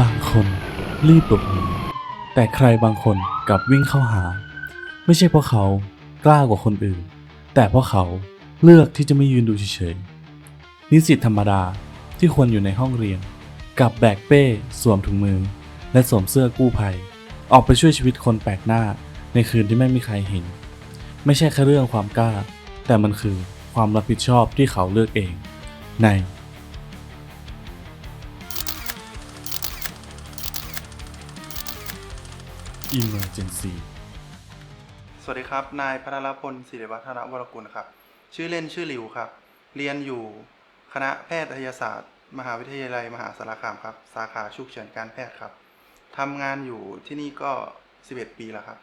บางคนรีบหลบหนีแต่ใครบางคนกลับวิ่งเข้าหา ไม่ใช่เพราะเขากล้ากว่าคนอื่น แต่เพราะเขาเลือกที่จะไม่ยืนดูเฉยๆนิสิตธรรมดาที่ควรอยู่ในห้องเรียนกลับแบกเป้สวมถุงมือ และสวมเสื้อกู้ภัย ออกไปช่วยชีวิตคนแปลกหน้าในคืนที่ไม่มีใครเห็น ไม่ใช่แค่เรื่องความกล้า แต่มันคือความรับผิดชอบที่เขาเลือกเอง ใน Emergency สวัสดีครับ นายพัทรพลศิริวัฒนวรกุลครับ ชื่อเล่นชื่อหลิวครับ เรียนอยู่คณะแพทยศาสตร์ มหาวิทยาลัยมหาสารคามครับ สาขาฉุกเฉินการแพทย์ครับ ทำงานอยู่ที่นี่ก็ 11 ปีแล้วครับ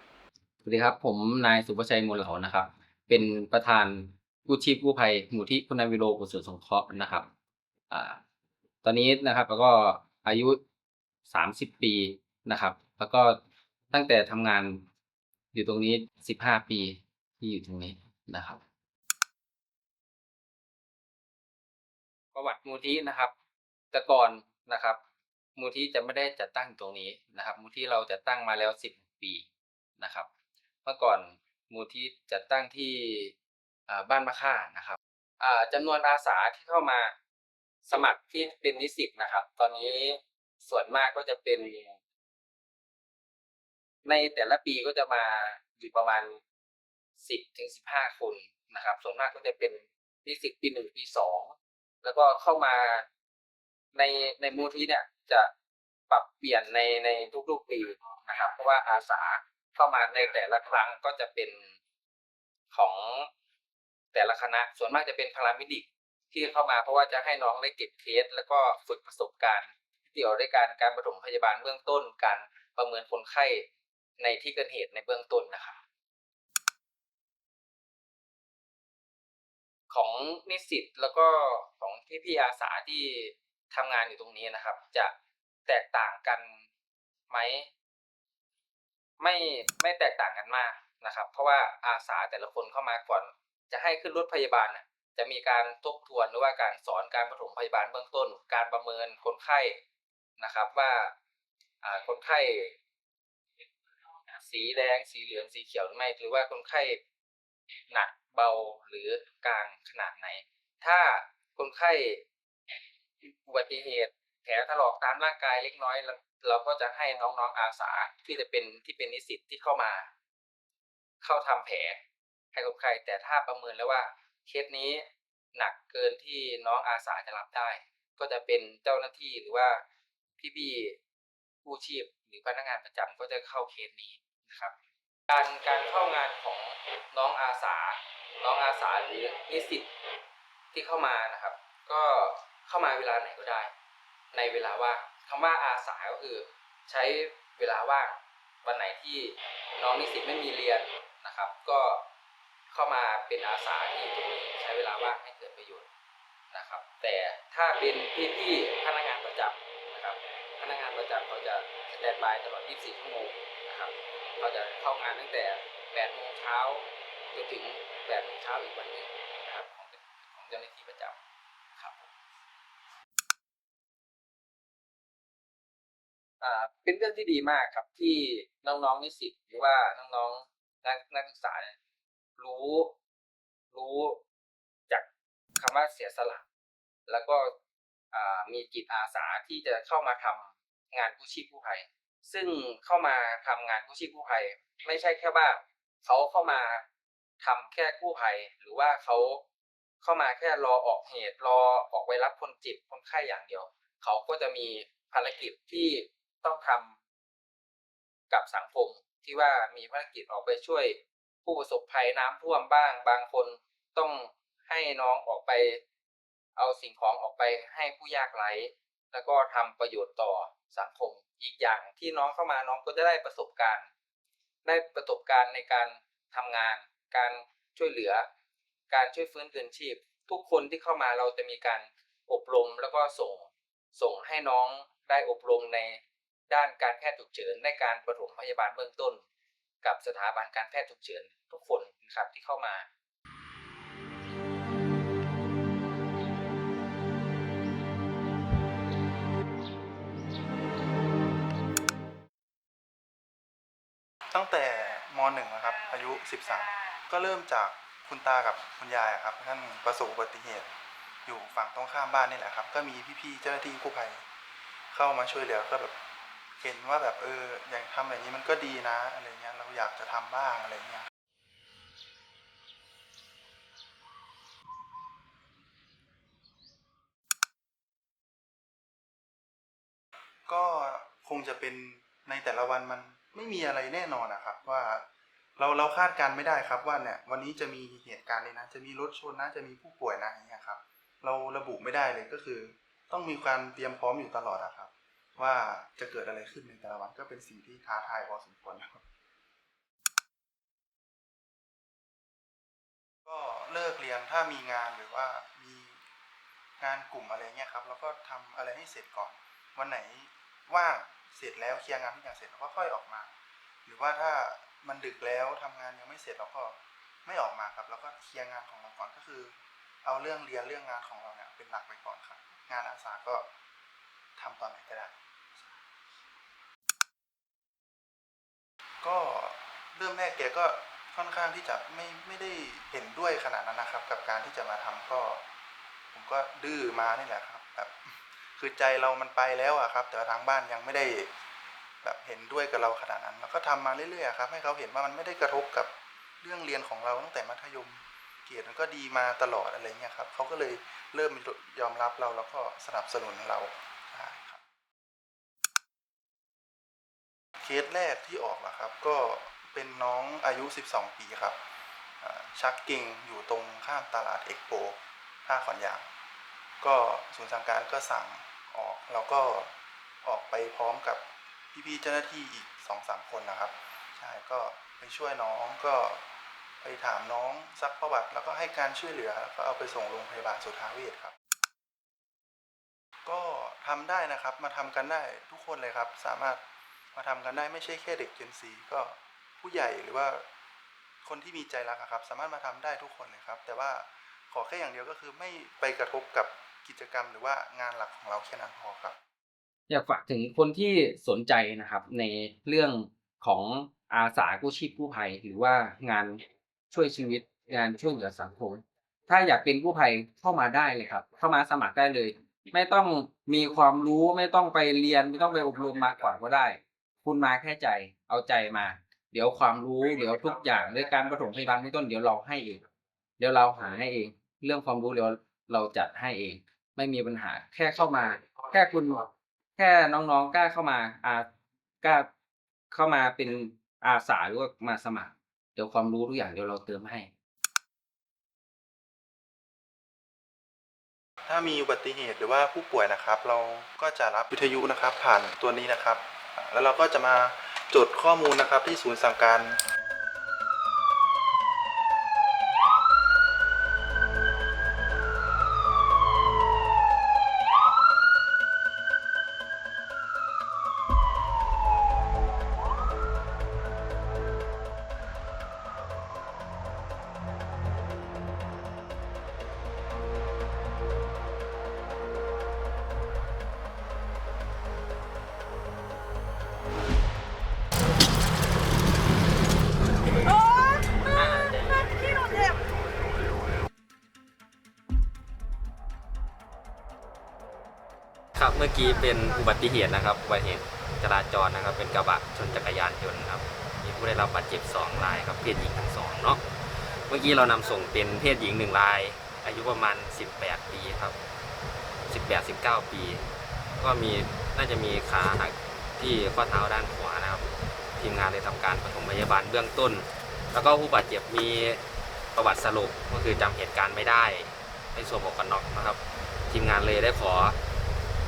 สวัสดีครับ ผมนายสุภชัยมูลเหลานะครับ เป็นประธานกู้ชีพกู้ภัยหมู่ที่คุณนายวิโรกุศลสงเคราะห์นะครับอ่าตอนนี้นะครับแล้วก็อายุสามสิบปีนะครับ แล้วก็ ตั้งแต่ทำงานอยู่ตรงนี้สิบห้าปีที่อยู่ตรงนี้นะครับ ประวัติมูลที่นะครับ แต่ก่อนนะครับ มูลที่จะไม่ได้จัดตั้งตรงนี้นะครับ มูลที่เราจะตั้งมาแล้วสิบปีนะครับ เมื่อก่อนมูลที่จัดตั้งที่บ้านมะค่านะครับจำนวนอาสาที่เข้ามาสมัครที่เป็นนิสิตนะครับ ตอนนี้ส่วนมากก็จะเป็น ในแต่ละปีก็จะมาอยู่ประมาณสิบถึงสิบห้าคนนะครับ ส่วนมากก็จะเป็นนิสิตปีหนึ่งปีสองแล้วก็เข้ามาในในมูลที่เนี่ยจะปรับเปลี่ยนในในทุกๆปีนะครับ เพราะว่าอาสาเข้ามาในแต่ละครั้งก็จะเป็นของแต่ละคณะ ส่วนมากจะเป็นพารามิดิกที่เข้ามาเพราะว่าจะให้น้องได้เก็บเคสแล้วก็ฝึกประสบการณ์ เกี่ยวด้วยการการปฐมพยาบาลเบื้องต้นการประเมินคนไข้ ในที่เกิดเหตุในเบื้องต้นนะครับ ของนิสิตแล้วก็ของพี่พี่อาสาที่ทำงานอยู่ตรงนี้นะครับ จะแตกต่างกันไหมไม่ไม่แตกต่างกันมากนะครับ เพราะว่าอาสาแต่ละคนเข้ามาก่อน จะให้ขึ้นรถพยาบาลน่ะจะมีการทบทวนหรือว่าการสอนการปฐมพยาบาลเบื้องต้น การประเมินคนไข้นะครับ ว่าคนไข้ สีแดง สีเหลือง สีเขียวหรือไม่ หรือว่าคนไข้หนักเบาหรือกลางขนาดไหน ถ้าคนไข้อุบัติเหตุ แผลถลอกตามร่างกายเล็กน้อย เราก็จะให้น้องๆอาสาที่จะเป็นที่เป็นนิสิตที่เข้ามา เข้าทำแผลให้คนไข้แต่ถ้าประเมินแล้วว่าเคสนี้หนักเกินที่น้องอาสาจะรับได้ ก็จะเป็นเจ้าหน้าที่หรือว่าพี่ๆผู้ชีพหรือพนักงานประจำก็จะเข้าเคสนี้ นะครับการการเข้างานของน้องอาสา น้องอาสาหรือนิสิตที่เข้ามานะครับ ก็เข้ามาเวลาไหนก็ได้ ในเวลาว่างคำว่าอาสาก็คือใช้เวลาว่างวันไหนที่น้องนิสิตไม่มีเรียนนะครับ ก็เข้ามาเป็นอาสาที่ตรงนี้ใช้เวลาว่างให้เกิดประโยชน์นะครับ แต่ถ้าเป็นพี่ๆพนักงานประจำนะครับพนักงานประจำเขาจะสแตนบายตลอด 24 ชั่วโมง ครับเขาจะเข้างานตั้งแต่8โมงเช้าจนถึง8โมงเช้าอีกวันหนึ่งนะครับของของเจ้าหน้าที่ประจำครับอ่าเป็นเรื่องที่ดีมากครับที่น้องๆนิสิตหรือว่าน้องๆนักนักศึกษาเนี่ยรู้รู้จากคำว่าเสียสละ แล้วก็อ่ามีจิตอาสาที่จะเข้ามาทำงานกู้ชีพกู้ภัย ซึ่งเข้ามาทำงานกู้ชีพกู้ภัย ไม่ใช่แค่ว่าเขาเข้ามาทำแค่กู้ภัย หรือว่าเขาเข้ามาแค่รอออกเหตุรอออกไปรับคนจ็บคนไข้อย่างเดียว เขาก็จะมีภารกิจที่ต้องทำกับสังคมที่ว่ามีภารกิจออกไปช่วย ผู้ประสบภัยน้ำท่วมบ้าง บางคนต้องให้น้องออกไป เอาสิ่งของออกไปให้ผู้ยากไร้ แล้วก็ทำประโยชน์ต่อสังคมอีกอย่างที่น้องเข้ามาน้องก็จะได้ประสบการณ์ ได้ประสบการณ์ในการทำงาน การช่วยเหลือ การช่วยฟื้นคืนชีพ ทุกคนที่เข้ามาเราจะมีการอบรมแล้วก็ส่งส่งให้น้องได้อบรมในด้านการแพทย์ฉุกเฉินในการปฐมพยาบาลเบื้องต้น กับสถาบันการแพทย์ฉุกเฉินทุกคนนะครับที่เข้ามา ตั้งแต่มหนึ่งนะครับอายุ 13 ก็เริ่มจากคุณตากับคุณยายครับท่านประสบอุบัติเหตุ อยู่ฝั่งตรงข้ามบ้านนี่แหละครับ ก็มีพี่ๆเจ้าหน้าที่กู้ภัยเข้ามาช่วยเหลือก็แบบเห็นว่าแบบเอออย่างทำแบบนี้มันก็ดีนะอะไรเงี้ยเราอยากจะทำบ้างอะไรเงี้ยก็คงจะเป็นในแต่ละวันมัน ไม่มีอะไรแน่นอนนะครับ ว่าเราเราคาดการณ์ไม่ได้ครับว่าเนี่ยวันนี้จะมีเหตุการณ์นี้นะ จะมีรถชนนะจะมีผู้ป่วยนะอย่างเงี้ยครับ เราระบุไม่ได้เลยก็คือ ต้องมีการเตรียมพร้อมอยู่ตลอดอะครับ ว่าจะเกิดอะไรขึ้นในแต่ละวันก็เป็นสิ่งที่ท้าทายพอสมควรครับก็เลิกเรียนถ้ามีงานหรือว่ามีงานกลุ่มอะไรเงี้ยครับ แล้วก็ทำอะไรให้เสร็จก่อน วันไหนว่าง เสร็จแล้วเคลียร์งานทุกอย่างเสร็จเราก็ค่อยออกมา หรือว่าถ้ามันดึกแล้วทำงานยังไม่เสร็จเราก็ไม่ออกมาครับแล้วก็เคลียร์งานของเราก่อนก็คือ เอาเรื่องเรียนเรื่องงานของเราเนี่ยเป็นหลักไปก่อนครับงานอาสาก็ทำตอนไหนก็ได้ ก็เริ่มแรกแกก็ค่อนข้างที่จะไม่ไม่ได้เห็นด้วยขนาดนั้นนะครับ กับการที่จะมาทำก็ ผมก็ดื้อมานี่แหละครับแบบ คือใจเรามันไปแล้วอะครับ แต่ว่าทางบ้านยังไม่ได้แบบเห็นด้วยกับเราขนาดนั้น แล้วก็ทำมาเรื่อยๆครับ ให้เขาเห็นว่ามันไม่ได้กระทบกับเรื่องเรียนของเราตั้งแต่มัธยม เกียรติมันก็ดีมาตลอดอะไรเงี้ยครับเขาก็เลยเริ่มยอมรับเราแล้วก็สนับสนุนเราครับเคสแรกที่ออกอะครับ ก็เป็นน้องอายุ 12 ปีครับชักเก่งอยู่ตรงข้ามตลาดเอ็กโปท่าขอนยางก็ศูนย์สั่งการก็สั่ง ออกแล้วก็ออกไปพร้อมกับพี่ๆเจ้าหน้าที่อีกสองสามคนนะครับ ใช่ก็ไปช่วยน้องก็ไปถามน้องซักประวัติ แล้วก็ให้การช่วยเหลือแล้วก็เอาไปส่งโรงพยาบาลสุทาเวชครับ ก็ทำได้นะครับมาทำกันได้ทุกคนเลยครับ สามารถมาทำกันได้ไม่ใช่แค่เด็กเจนซีก็ผู้ใหญ่หรือว่าคนที่มีใจรักครับ สามารถมาทำได้ทุกคนเลยครับ แต่ว่าขอแค่อย่างเดียวก็คือไม่ไปกระทบกับ กิจกรรมหรือว่างานหลักของเราแค่นั้นพอครับ อยากฝากถึงคนที่สนใจนะครับ ในเรื่องของอาสากู้ชีพกู้ภัยหรือว่างานช่วยชีวิตงานช่วยเหลือสังคมถ้าอยากเป็นกู้ภัยเข้ามาได้เลยครับ เข้ามาสมัครได้เลย ไม่ต้องมีความรู้ไม่ต้องไปเรียนไม่ต้องไปอบรมมาก่อนก็ได้ คุณมาแค่ใจเอาใจมา เดี๋ยวความรู้เดี๋ยวทุกอย่างในการปฐมพยาบาลเบื้องต้นเดี๋ยวเราให้เองเดี๋ยวเราหาให้เอง เรื่องความรู้เดี๋ยว เราจัดให้เอง ไม่มีปัญหาแค่เข้ามา แค่คุณแค่น้องๆกล้าเข้ามาอากล้าเข้ามาเป็นอาสาหรือว่ามาสมัคร เดี๋ยวความรู้ทุกอย่างเดี๋ยวเราเติมให้ ถ้ามีอุบัติเหตุหรือว่าผู้ป่วยนะครับ เราก็จะรับวิทยุนะครับ ผ่านตัวนี้นะครับอ่าแล้วเราก็จะมาจดข้อมูลนะครับที่ศูนย์สั่งการ ครับเมื่อกี้เป็นอุบัติเหตุนะครับอุบัติเหตุจราจรนะครับ เป็นกระบะชนจักรยานยนต์ครับมีผู้ได้รับบาดเจ็บสองรายครับเพศหญิงทั้งสองเนาะเมื่อกี้เรานำส่งเป็นเพศหญิงหนึ่งราย อายุประมาณ 18 ปีครับ18 19 ปี ก็มีน่าจะมีขาหักที่ข้อเท้าด้านขวานะครับทีมงานเลยทำการปฐมพยาบาลเบื้องต้น แล้วก็ผู้บาดเจ็บมีประวัติสรุปก็คือจำเหตุการณ์ไม่ได้ไม่สวมหมวกกันน็อกนะครับ ทีมงานเลยได้ขอ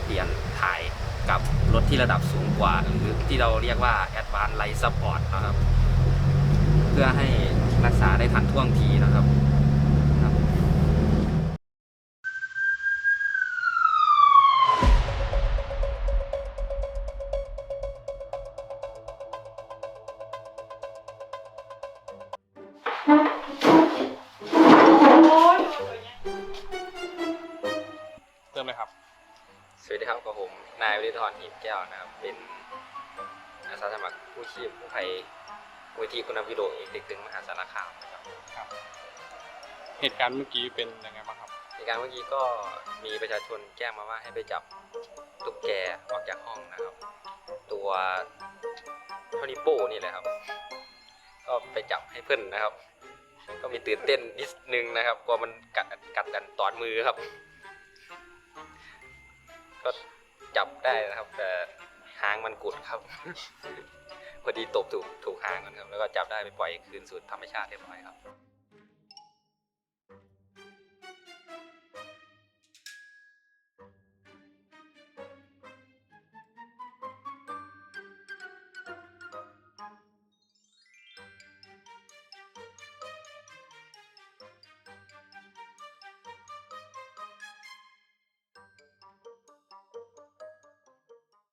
เปลี่ยนถ่ายกับรถที่ระดับสูงกว่า หรือที่เราเรียกว่า Advanced Light Support นะครับ เพื่อให้รักษาได้ทันท่วงทีนะครับ นายวิริธรหีบแก้วนะครับ เป็นอาสาสมัครผู้ชีพผู้ภัยมูลที่คุณวิโรจน์เด็กตึงมหาสารคามนะครับครับ เหตุการณ์เมื่อกี้เป็นยังไงบ้างครับในการเมื่อกี้ก็มีประชาชนแจ้งมาว่าให้ไปจับตุ๊กแกออกจากห้องนะครับ ตัวเท่านี้โป้นี่แหละครับ ก็ไปจับให้เพื่อนนะครับ ก็มีตื่นเต้นนิดนึงนะครับกลัวมันกัดกัดกันตอนมือครับ ก็ จับได้นะครับ แต่หางมันกุดครับ พอดีตบถูกถูกหางมันครับ แล้วก็จับได้ไปปล่อยคืนสู่ธรรมชาติเรียบร้อยครับ